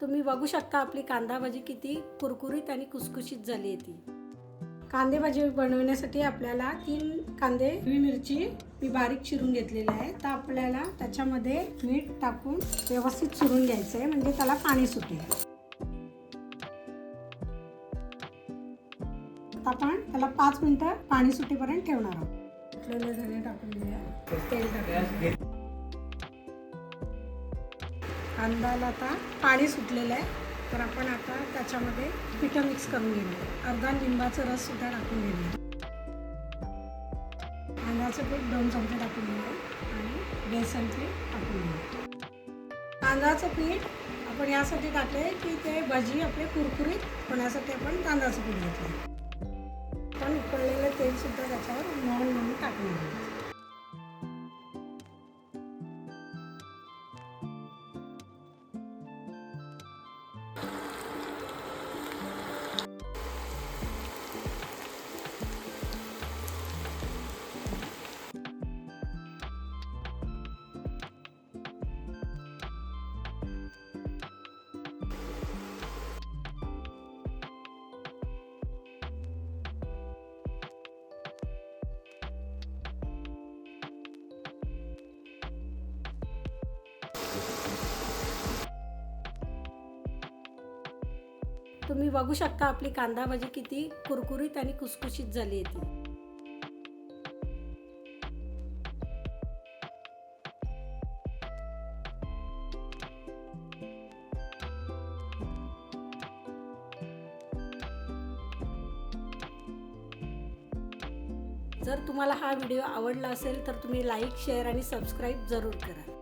तुम्ही बघू शकता आपली कांदा भाजी किती कुरकुरीत आणि कुसकुशीत झाली आहे ती. कांदे भाजी बनवण्यासाठी आपल्याला तीन कांदे हिरवी मिरची मी बारीक चिरून घेतलेली आहे तर आपल्याला त्याच्यामध्ये मीठ टाकून व्यवस्थित चिरून घ्यायचं आहे म्हणजे त्याला पाणी सुटेल. आपण त्याला पाच मिनिटं पाणी सुटेपर्यंत ठेवणार आहोत. धणे टाकून घेऊया तेल टाकूया कांद्याला आता पाणी सुटलेलं आहे. तर आपण आता त्याच्यामध्ये पिठं मिक्स करून घेऊया. अर्धा लिंबाचा रस सुद्धा टाकून घेऊया. कांद्याचं पीठ दोन चमचे टाकून घेऊया आणि बेसन पीठ टाकून घेऊया. कांद्याचं पीठ आपण यासाठी टाकले की ते भजी आपले कुरकुरीत होण्यासाठी आपण तांदळाचं पीठ घेतलं पण तुम्ही बघू शकता आपली कांदा भाजी किती कुरकुरीत आणि कुसकुशीत झाली आहे ती. जर तुम्हाला हा व्हिडिओ आवडला असेल तर तुम्ही लाईक शेअर आणि सबस्क्राईब जरूर करा.